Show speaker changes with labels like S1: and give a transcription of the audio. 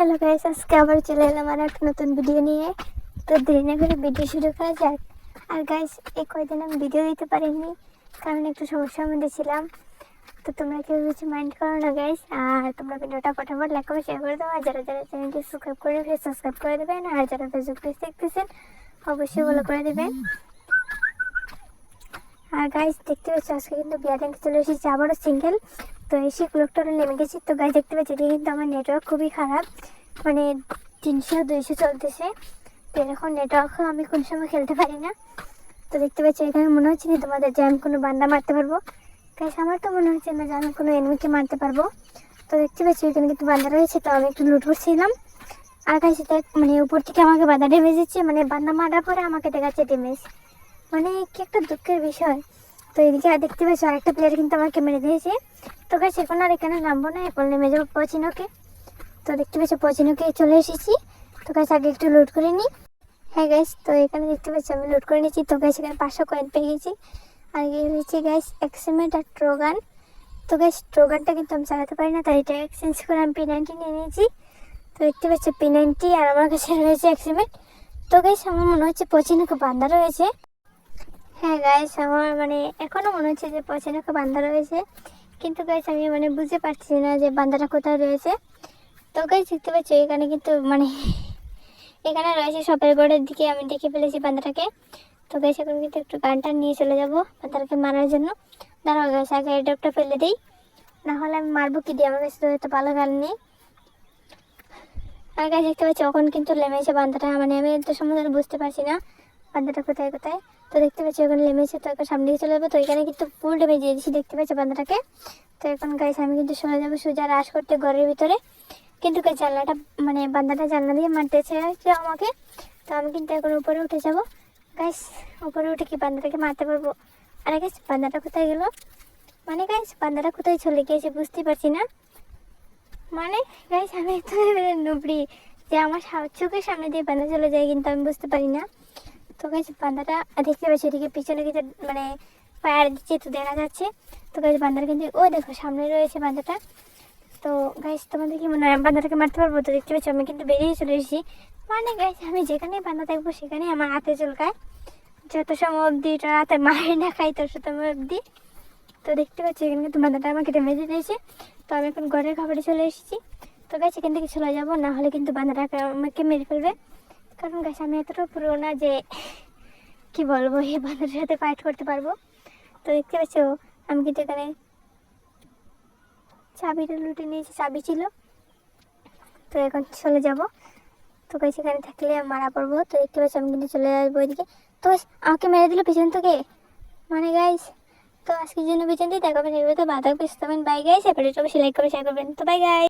S1: Hello guys, আজকে আবার চলে এলাম আর একটা নতুন ভিডিও নিয়ে। তো দেরি না করে ভিডিও শুরু করা যাক। আর গাইস, এই কয়দিন আমি ভিডিও দিতে পারিনি, কারণ একটু সমস্যার মধ্যে ছিলাম। তো তোমরা কেউ কিছু মাইন্ড করো না গাইস, আর তোমরা ভিডিওটা ফটাফট লাইক করে শেয়ার করে দাও। আর যারা যারা চ্যানেলটি সাবস্ক্রাইব করে ফেলে সাবস্ক্রাইব করে দেবেন। আর যারা ফেসবুক পেজ দেখতেছেন, অবশ্যই ফলো করে দেবেন। আর গাইস, দেখতে পাচ্ছি, আজকে কিন্তু বিয়ার ট্যাঙ্কে চলে এসেছি, আবারও সিঙ্গেল তো এসে ক্লোকটারে নেমে গেছি। তো গাইস, দেখতে পাচ্ছি, এদিকে কিন্তু আমার নেটওয়ার্ক খুবই খারাপ। মানে তিনশো, দুইশো চলতেছে। তো এরকম নেটওয়ার্ক আমি কোন সময় খেলতে পারি না। তো দেখতে পাচ্ছি, এখানে মনে হচ্ছে না তোমাদের যে আমি কোনো বান্দা মারতে পারব। গাইস আমার তো মনে হচ্ছে না যে আমি কোনো এনিমিকে মারতে পারব। তো দেখতে পাচ্ছি, এখানে কিন্তু বান্দা রয়েছে, তো আমি একটু লুট করছিলাম। আর গাইস দেখ মানে উপর থেকে আমাকে বাধা ডেমেজ দিচ্ছে মানে বান্দা মারার পরে আমাকে দেখাচ্ছে ডেমেজ মানে কি একটা দুঃখের বিষয়। তো এদিকে আর দেখতে পাচ্ছি, আরেকটা প্লেয়ার কিন্তু আমাকে মেরে দিয়েছে। তো গাছ এখন আর এখানে নামবো না, এখন নেমে যাব পচিনোকে তো দেখতে পাচ্ছি পচিনোকে চলে এসেছি। তো গাছ আগে একটু লোড করে নিই হ্যাঁ গ্যাস তো এখানে দেখতে পাচ্ছি, আমি লোড করে নিয়েছি। তো গ্যাস এখানে পাঁচশো কয়েন পেয়ে গেছি। আর এই হচ্ছে গ্যাস এক্সিমেন্ট আর ট্রোগান তো গ্যাস ট্রোগানটা কিন্তু আমি চালাতে পারি না, তাই এটা এক্সচেঞ্জ করে আমি পি নাইনটি নিয়ে নিয়েছি। তো দেখতে পাচ্ছি পি নাইনটি আর আমার কাছে রয়েছে এক্সিমেন্ট তো গ্যাস আমার মনে হচ্ছে পচিনোকে বান্ধা রয়েছে। হ্যাঁ গাইস আমার মানে এখনও মনে হচ্ছে যে পছন্দ বান্ধা রয়েছে। কিন্তু গাইস আমি মানে বুঝতে পারছি না যে বান্দাটা কোথায় রয়েছে। তো গাইস দেখতে পাচ্ছি এখানে কিন্তু মানে এখানে রয়েছে সপের বোর্ডের দিকে আমি দেখে ফেলেছি বান্দাটাকে। তো গাইস এখন কিন্তু একটু গানটা নিয়ে চলে যাব বান্দাটাকে মারার জন্য। দাঁড়াও গাইস, আগে এডপটা ফেলে দিই। না হলে আমি মারবো কি দিয়ে? আমার কাছে তো এত ভালো গান নেই। আর গাছ দেখতে পাচ্ছি, এখন কিন্তু লেমেছে বান্দাটা মানে আমি তো সম্বন্ধে বুঝতে পারছি না বান্দাটা কোথায় কোথায়। তো দেখতে পাচ্ছি ওখানে লেমেছে তো এখন সামনে চলে যাব। তো এখানে কিন্তু ফুল ডেমে দিয়ে দেখতে পাচ্ছি বান্দাটাকে। তো এখন গাইস, আমি কিন্তু সরে যাব সোজা রাস করতে ঘরের ভিতরে। কিন্তু জানলাটা মানে বান্দাটা জানলা দিয়ে মারতেছে কেউ আমাকে। তো আমি কিন্তু এখন উপরে উঠে যাব। গাইস উপরে উঠে কি বান্দাটাকে মারতে পারব? আরে গাইস বান্দাটা কোথায় গেল? মানে গাইস বান্দাটা কোথায় চলে গিয়েছে বুঝতে পারছি না। মানে গাইস আমি এত নুবড়ি যে আমার চোখের সামনে দিয়ে বান্দা চলে যায় কিন্তু আমি বুঝতে পারি না। তো গাছ বান্দাটা দেখতে পাচ্ছি এদিকে পিছনে কিছু মানে পায়ার দিচ্ছে তো দেখা যাচ্ছে। তো গাছ বান্দার কিন্তু, ও দেখো, সামনে রয়েছে বান্দাটা। তো গাইস তোমাদের কি মনে হয় বান্দাটাকে মারতে পারব? তো দেখতে পাচ্ছি, আমি কিন্তু বেরিয়ে চলে এসেছি। মানে গাইস আমি যেখানে বান্দা দেখব সেখানে আমার হাতে চুলকায়। যত সময় অবধি এটা রাতে মারি না খাই, তত সময় অবধি। তো দেখতে পাচ্ছি, এখানে কিন্তু বান্দাটা আমাকে ডেমেজ দিয়েছে। তো আমি এখন ঘরের খাবারে চলে এসেছি। তো গাছ এখান থেকে চলে যাব, না হলে কিন্তু বান্দাটাকে আমাকে মেরে ফেলবে। কারণ গাছ আমি এতটা পুরো না যে কি বলব, এই বাঁদরের সাথে ফাইট করতে পারব। তো দেখতে পাচ্ছ, আমি কিন্তু এখানে চাবিটা লুটে নিয়েছি, চাবি ছিল। তো এখন চলে যাব। তো সেখানে থাকলে মারা পড়ব। তো দেখতে পাচ্ছি আমি কিন্তু চলে আসব ওইদিকে। তো আমাকে মেরে দিল পিছন থেকে। মানে গাইস, তো আজকের জন্য পিছন দিয়ে দেখাবেন এগুলো তো বাধা পিস্তাবেন বাই গাইস সবাই সেলাই করে শেয়ার করবেন। তো বাই গাইস